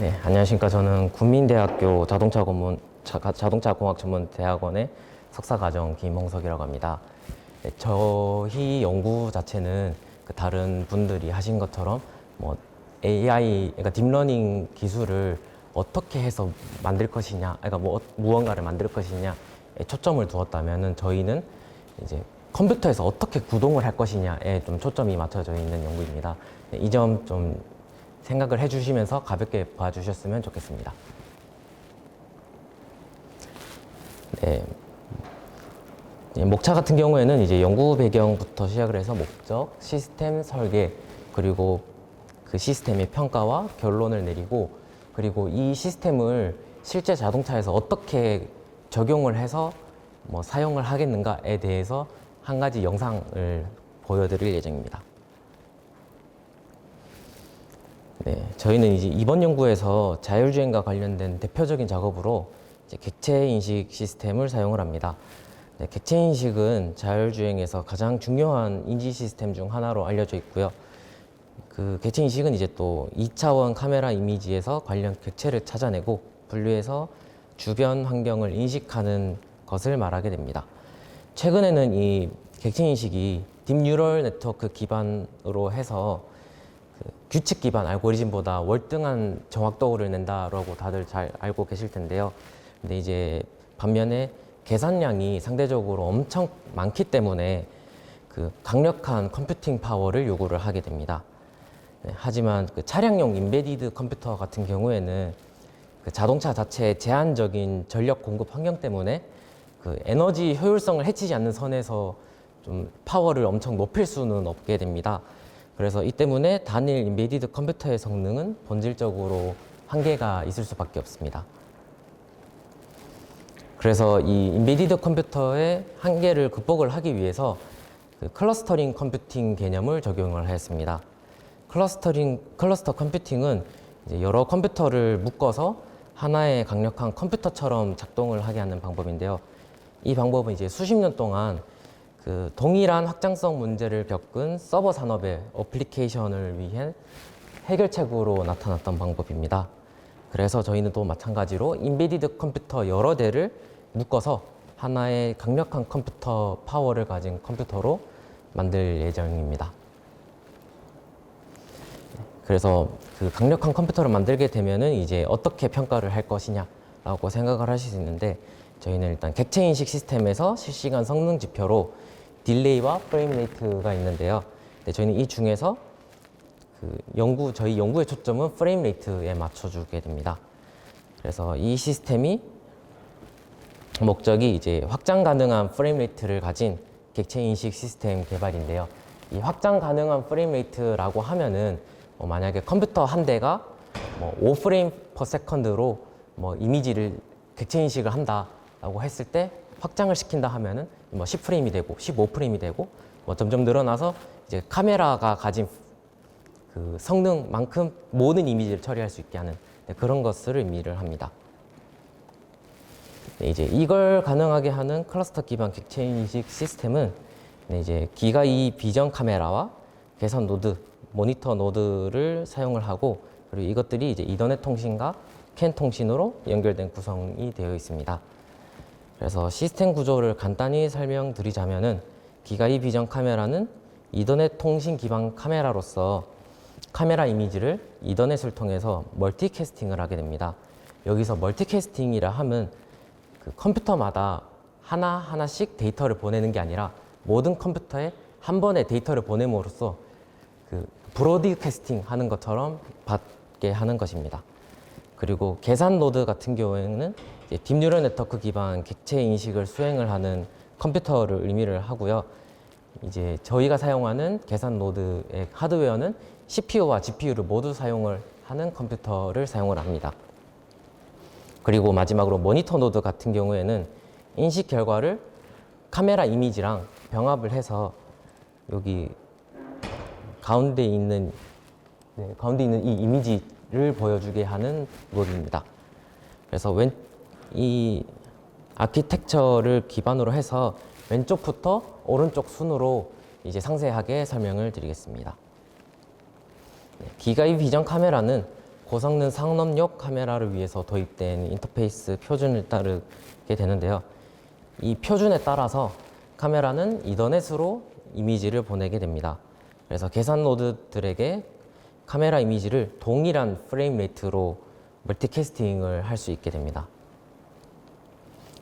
네, 안녕하십니까. 저는 국민대학교 자동차 공문 자, 자동차 공학 전문 대학원의 석사 과정 김홍석이라고 합니다. 네, 저희 연구 자체는 그 다른 분들이 하신 것처럼 뭐 AI 그러니까 딥러닝 기술을 어떻게 해서 만들 것이냐, 그러니까 뭐 어- 무언가를 만들 것이냐에 초점을 두었다면은 저희는 이제 컴퓨터에서 어떻게 구동을 할 것이냐에 좀 초점이 맞춰져 있는 연구입니다. 네, 이점 좀 생각을 해주시면서 가볍게 봐주셨으면 좋겠습니다. 네. 네, 목차 같은 경우에는 이제 연구 배경부터 시작을 해서 목적, 시스템 설계, 그리고 그 시스템의 평가와 결론을 내리고, 그리고 이 시스템을 실제 자동차에서 어떻게 적용을 해서 뭐 사용을 하겠는가에 대해서 한 가지 영상을 보여드릴 예정입니다. 네, 저희는 이제 이번 연구에서 자율주행과 관련된 대표적인 작업으로 객체 인식 시스템을 사용을 합니다. 네, 객체 인식은 자율주행에서 가장 중요한 인지 시스템 중 하나로 알려져 있고요. 그 객체 인식은 이제 또 2차원 카메라 이미지에서 관련 객체를 찾아내고 분류해서 주변 환경을 인식하는 것을 말하게 됩니다. 최근에는 이 객체 인식이 딥뉴럴 네트워크 기반으로 해서 그 규칙 기반 알고리즘보다 월등한 정확도를 낸다라고 다들 잘 알고 계실 텐데요. 근데 이제 반면에 계산량이 상대적으로 엄청 많기 때문에 그 강력한 컴퓨팅 파워를 요구를 하게 됩니다. 네, 하지만 그 차량용 인베디드 컴퓨터 같은 경우에는 그 자동차 자체의 제한적인 전력 공급 환경 때문에 그 에너지 효율성을 해치지 않는 선에서 좀 파워를 엄청 높일 수는 없게 됩니다. 그래서 이 때문에 단일 인베디드 컴퓨터의 성능은 본질적으로 한계가 있을 수밖에 없습니다. 그래서 이 인베디드 컴퓨터의 한계를 극복을 하기 위해서 그 클러스터링 컴퓨팅 개념을 적용을 하였습니다. 클러스터링 클러스터 컴퓨팅은 여러 컴퓨터를 묶어서 하나의 강력한 컴퓨터처럼 작동을 하게 하는 방법인데요. 이 방법은 이제 수십 년 동안 그 동일한 확장성 문제를 겪은 서버 산업의 어플리케이션을 위해 해결책으로 나타났던 방법입니다. 그래서 저희는 또 마찬가지로 인베디드 컴퓨터 여러 대를 묶어서 하나의 강력한 컴퓨터 파워를 가진 컴퓨터로 만들 예정입니다. 그래서 그 강력한 컴퓨터를 만들게 되면은 이제 어떻게 평가를 할 것이냐라고 생각을 하실 수 있는데 저희는 일단 객체 인식 시스템에서 실시간 성능 지표로 딜레이와 프레임 레이트가 있는데요. 네, 저희는 이 중에서 그 연구 저희 연구의 초점은 프레임 레이트에 맞춰주게 됩니다. 그래서 이 시스템이 목적이 이제 확장 가능한 프레임 레이트를 가진 객체 인식 시스템 개발인데요. 이 확장 가능한 프레임 레이트라고 하면은 뭐 만약에 컴퓨터 한 대가 뭐 5프레임 퍼 세컨드로 뭐 이미지를 객체 인식을 한다라고 했을 때 확장을 시킨다 하면은 뭐 10프레임이 되고 15프레임이 되고 뭐 점점 늘어나서 이제 카메라가 가진 그 성능만큼 모든 이미지를 처리할 수 있게 하는 네, 그런 것을 의미를 합니다. 네, 이제 이걸 가능하게 하는 클러스터 기반 객체 인식 시스템은 네, 이제 기가 이 비전 카메라와 계산 노드, 모니터 노드를 사용을 하고 그리고 이것들이 이제 이더넷 통신과 캔 통신으로 연결된 구성이 되어 있습니다. 그래서 시스템 구조를 간단히 설명드리자면은 기가이 비전 카메라는 이더넷 통신 기반 카메라로서 카메라 이미지를 이더넷을 통해서 멀티캐스팅을 하게 됩니다. 여기서 멀티캐스팅이라 함은 그 컴퓨터마다 하나 하나씩 데이터를 보내는 게 아니라 모든 컴퓨터에 한 번에 데이터를 보냄으로써 그 브로드캐스팅 하는 것처럼 받게 하는 것입니다. 그리고 계산 노드 같은 경우에는 딥뉴럴 네트워크 기반 객체 인식을 수행을 하는 컴퓨터를 의미를 하고요. 이제 저희가 사용하는 계산 노드의 하드웨어는 CPU와 GPU를 모두 사용을 하는 컴퓨터를 사용을 합니다. 그리고 마지막으로 모니터 노드 같은 경우에는 인식 결과를 카메라 이미지랑 병합을 해서 여기 가운데 있는 네, 가운데 있는 이 이미지를 보여주게 하는 노드입니다. 그래서 왼 이 아키텍처를 기반으로 해서 왼쪽부터 오른쪽 순으로 이제 상세하게 설명을 드리겠습니다. 네, 기가이 비전 카메라는 고성능 상업용 카메라를 위해서 도입된 인터페이스 표준을 따르게 되는데요. 이 표준에 따라서 카메라는 이더넷으로 이미지를 보내게 됩니다. 그래서 계산 노드들에게 카메라 이미지를 동일한 프레임 레이트로 멀티캐스팅을 할 수 있게 됩니다.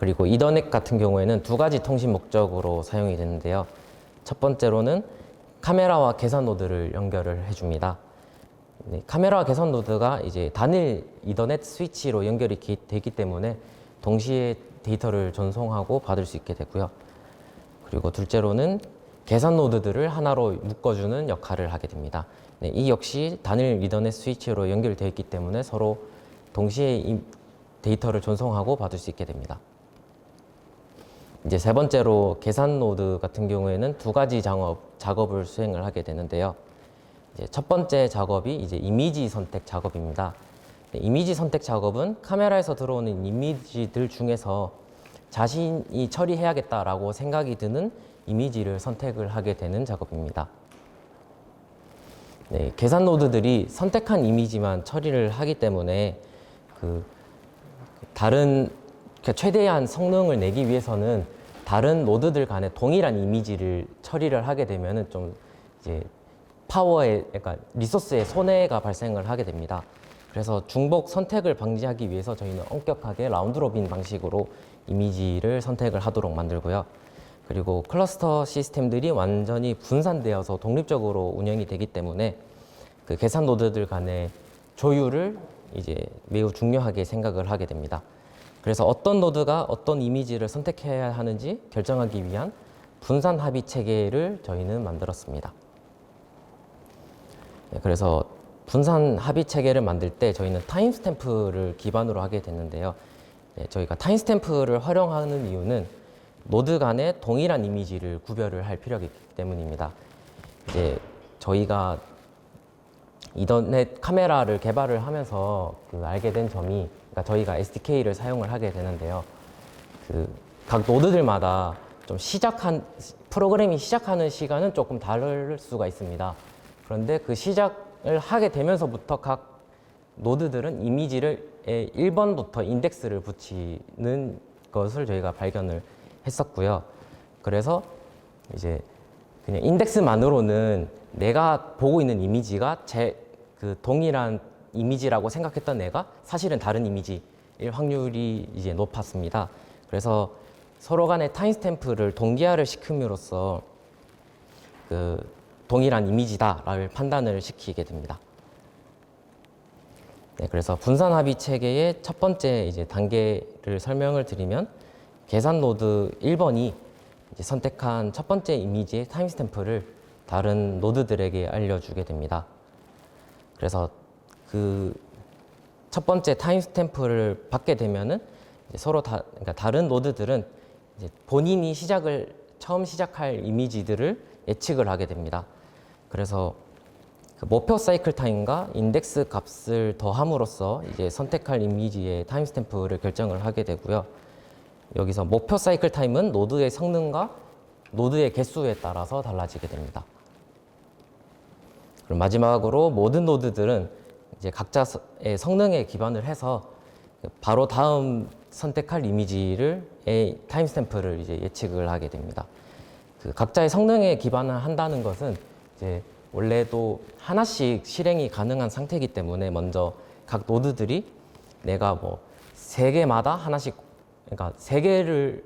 그리고 이더넷 같은 경우에는 두 가지 통신 목적으로 사용이 되는데요. 첫 번째로는 카메라와 계산 노드를 연결을 해줍니다. 네, 카메라와 계산 노드가 이제 단일 이더넷 스위치로 연결이 기- 되기 때문에 동시에 데이터를 전송하고 받을 수 있게 되고요. 그리고 둘째로는 계산 노드들을 하나로 묶어주는 역할을 하게 됩니다. 네, 이 역시 단일 이더넷 스위치로 연결되어 있기 때문에 서로 동시에 이 데이터를 전송하고 받을 수 있게 됩니다. 이제 세 번째로 계산 노드 같은 경우에는 두 가지 작업, 작업을 수행을 하게 되는데요. 이제 첫 번째 작업이 이제 이미지 선택 작업입니다. 네, 이미지 선택 작업은 카메라에서 들어오는 이미지들 중에서 자신이 처리해야겠다라고 생각이 드는 이미지를 선택을 하게 되는 작업입니다. 네, 계산 노드들이 선택한 이미지만 처리를 하기 때문에 그 다른 그러니까 최대한 성능을 내기 위해서는 다른 노드들 간에 동일한 이미지를 처리를 하게 되면은 좀 이제 파워에 그러니까 리소스의 손해가 발생을 하게 됩니다. 그래서 중복 선택을 방지하기 위해서 저희는 엄격하게 라운드 로빈 방식으로 이미지를 선택을 하도록 만들고요. 그리고 클러스터 시스템들이 완전히 분산되어서 독립적으로 운영이 되기 때문에 그 계산 노드들 간의 조율을 이제 매우 중요하게 생각을 하게 됩니다. 그래서 어떤 노드가 어떤 이미지를 선택해야 하는지 결정하기 위한 분산 합의 체계를 저희는 만들었습니다. 네, 그래서 분산 합의 체계를 만들 때 저희는 타임스탬프를 기반으로 하게 됐는데요. 네, 저희가 타임스탬프를 활용하는 이유는 노드 간에 동일한 이미지를 구별을 할 필요가 있기 때문입니다. 이제 저희가 이더넷 카메라를 개발을 하면서 그 알게 된 점이 그러니까 저희가 SDK를 사용을 하게 되는데요. 그 각 노드들마다 좀 시작한 프로그램이 시작하는 시간은 조금 다를 수가 있습니다. 그런데 그 시작을 하게 되면서부터 각 노드들은 이미지를 1번부터 인덱스를 붙이는 것을 저희가 발견을 했었고요. 그래서 이제 그냥 인덱스만으로는 내가 보고 있는 이미지가 제 그 동일한 이미지라고 생각했던 애가 사실은 다른 이미지일 확률이 이제 높았습니다. 그래서 서로 간의 타임스탬프를 동기화를 시킴으로써 그 동일한 이미지다라를 판단을 시키게 됩니다. 네, 그래서 분산 합의 체계의 첫 번째 이제 단계를 설명을 드리면 계산 노드 1번이 이제 선택한 첫 번째 이미지의 타임스탬프를 다른 노드들에게 알려주게 됩니다. 그래서 그 첫 번째 타임스탬프를 받게 되면은 서로 다 그러니까 다른 노드들은 본인이 시작을 처음 시작할 이미지들을 예측을 하게 됩니다. 그래서 그 목표 사이클 타임과 인덱스 값을 더함으로써 이제 선택할 이미지의 타임스탬프를 결정을 하게 되고요. 여기서 목표 사이클 타임은 노드의 성능과 노드의 개수에 따라서 달라지게 됩니다. 그리고 마지막으로 모든 노드들은 이제 각자의 성능에 기반을 해서 바로 다음 선택할 이미지를 의 타임스탬프를 이제 예측을 하게 됩니다. 그 각자의 성능에 기반을 한다는 것은 이제 원래도 하나씩 실행이 가능한 상태이기 때문에 먼저 각 노드들이 내가 뭐 세 개마다 하나씩 그러니까 세 개를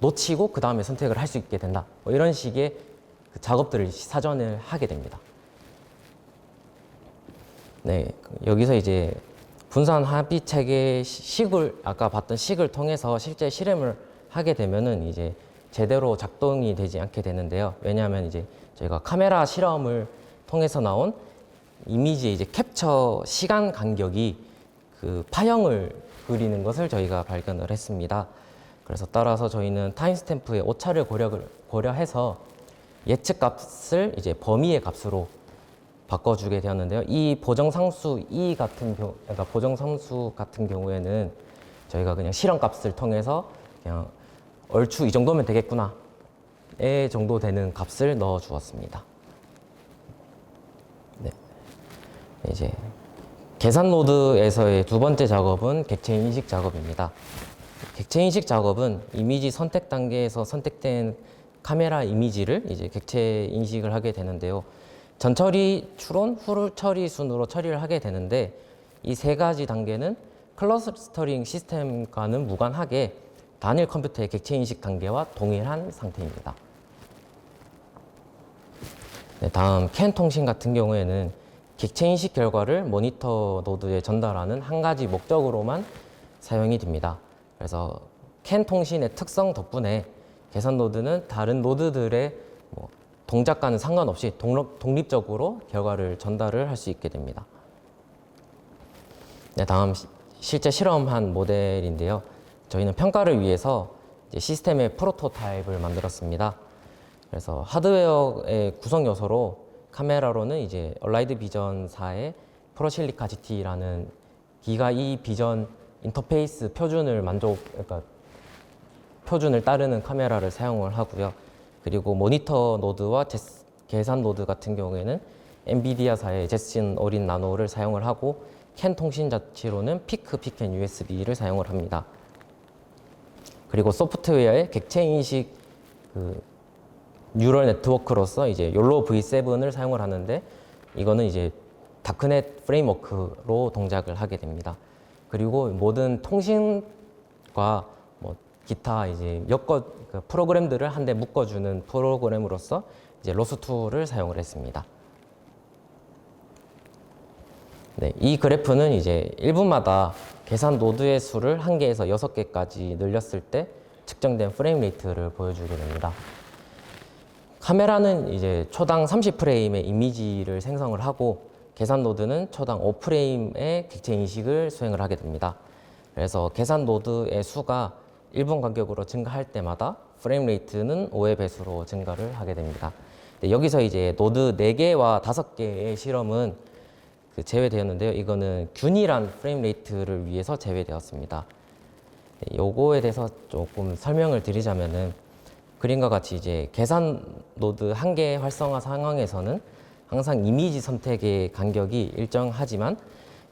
놓치고 그 다음에 선택을 할 수 있게 된다. 뭐 이런 식의 그 작업들을 사전을 하게 됩니다. 네, 여기서 이제 분산 합의 체계 식을 아까 봤던 식을 통해서 실제 실행을 하게 되면은 이제 제대로 작동이 되지 않게 되는데요. 왜냐하면 이제 저희가 카메라 실험을 통해서 나온 이미지의 이제 캡처 시간 간격이 그 파형을 그리는 것을 저희가 발견을 했습니다. 그래서 따라서 저희는 타임스탬프의 오차를 고려를 고려해서 예측 값을 이제 범위의 값으로 바꿔주게 되었는데요. 이 보정상수 E 같은 경우, 그러니까 보정상수 같은 경우에는 저희가 그냥 실험값을 통해서 그냥 얼추 이 정도면 되겠구나. 의 정도 되는 값을 넣어 주었습니다. 네. 이제 계산 노드에서의 두 번째 작업은 객체 인식 작업입니다. 객체 인식 작업은 이미지 선택 단계에서 선택된 카메라 이미지를 이제 객체 인식을 하게 되는데요. 전처리 추론, 후를 처리 순으로 처리를 하게 되는데 이 세 가지 단계는 클러스터링 시스템과는 무관하게 단일 컴퓨터의 객체 인식 단계와 동일한 상태입니다. 네, 다음 캔 통신 같은 경우에는 객체 인식 결과를 모니터 노드에 전달하는 한 가지 목적으로만 사용이 됩니다. 그래서 캔 통신의 특성 덕분에 계산 노드는 다른 노드들의 뭐 동작과는 상관없이 독립, 독립 적으로 결과를 전달을 할 수 있게 됩니다. 네, 다음 시- 실제 실험한 모델인데요. 저희는 평가를 위해서 시스템의 프로토타입을 만들었습니다. 그래서 하드웨어의 구성 요소로 카메라로는 이제 얼라이드 비전사의 프로실리카 GT라는 기가 2 비전 인터페이스 표준을 만족 그러니까 표준을 따르는 카메라를 사용을 하고요. 그리고 모니터 노드와 제스- 계산 노드 같은 경우에는 엔비디아사의 제신 어린 나노를 사용을 하고 캔 통신 자치로는 피크 피켄 USB를 사용을 합니다. 그리고 소프트웨어의 객체 인식 그 뉴럴 네트워크로서 이제 욜로 V7을 사용을 하는데 이거는 이제 다크넷 프레임워크로 동작을 하게 됩니다. 그리고 모든 통신과 뭐 기타 이제 엮어 그 프로그램들을 한데 묶어주는 프로그램으로서 이제 로스2를 사용을 했습니다. 네, 이 그래프는 이제 1분마다 계산 노드의 수를 1개에서 6개까지 늘렸을 때 측정된 프레임 레이트를 보여주게 됩니다. 카메라는 이제 초당 30프레임의 이미지를 생성을 하고 계산 노드는 초당 5프레임의 객체 인식을 수행을 하게 됩니다. 그래서 계산 노드의 수가 1분 간격으로 증가할 때마다 프레임 레이트는 5의 배수로 증가를 하게 됩니다. 네, 여기서 이제 노드 4개와 5개의 실험은 그 제외되었는데요. 이거는 균일한 프레임 레이트를 위해서 제외되었습니다. 네, 요거에 대해서 조금 설명을 드리자면은 그림과 같이 이제 계산 노드 한 개 활성화 상황에서는 항상 이미지 선택의 간격이 일정하지만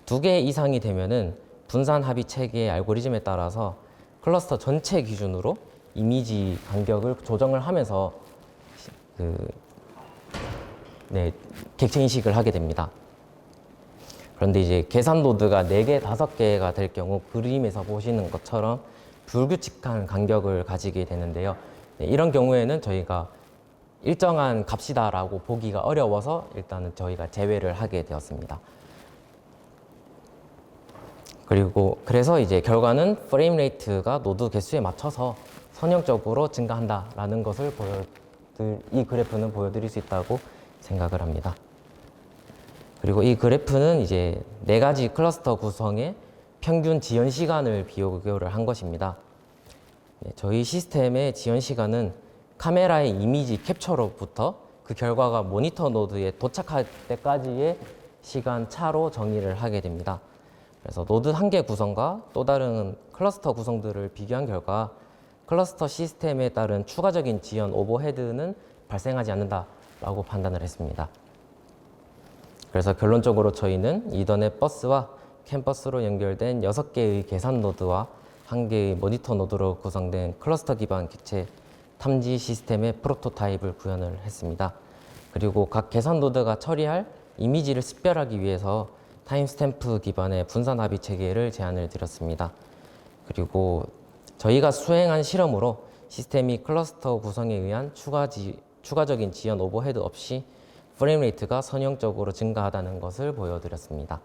두 개 이상이 되면은 분산 합의 체계의 알고리즘에 따라서 클러스터 전체 기준으로 이미지 간격을 조정을 하면서 그 네, 객체 인식을 하게 됩니다. 그런데 이제 계산 노드가 4개, 5개가 될 경우 그림에서 보시는 것처럼 불규칙한 간격을 가지게 되는데요. 네, 이런 경우에는 저희가 일정한 값이다라고 보기가 어려워서 일단은 저희가 제외를 하게 되었습니다. 그리고 그래서 이제 결과는 프레임 레이트가 노드 개수에 맞춰서 선형적으로 증가한다라는 것을 보여드, 이 그래프는 보여드릴 수 있다고 생각을 합니다. 그리고 이 그래프는 이제 네 가지 클러스터 구성의 평균 지연 시간을 비교를 한 것입니다. 네, 저희 시스템의 지연 시간은 카메라의 이미지 캡처로부터 그 결과가 모니터 노드에 도착할 때까지의 시간 차로 정의를 하게 됩니다. 그래서 노드 한 개 구성과 또 다른 클러스터 구성들을 비교한 결과 클러스터 시스템에 따른 추가적인 지연 오버헤드는 발생하지 않는다라고 판단을 했습니다. 그래서 결론적으로 저희는 이더넷 버스와 캠퍼스로 연결된 6개의 계산 노드와 1개의 모니터 노드로 구성된 클러스터 기반 객체 탐지 시스템의 프로토타입을 구현을 했습니다. 그리고 각 계산 노드가 처리할 이미지를識別하기 위해서 타임스탬프 기반의 분산 합의 체계를 제안을 드렸습니다. 그리고 저희가 수행한 실험으로 시스템이 클러스터 구성에 의한 추가 지, 추가적인 지연 오버헤드 없이 프레임 레이트가 선형적으로 증가하다는 것을 보여드렸습니다.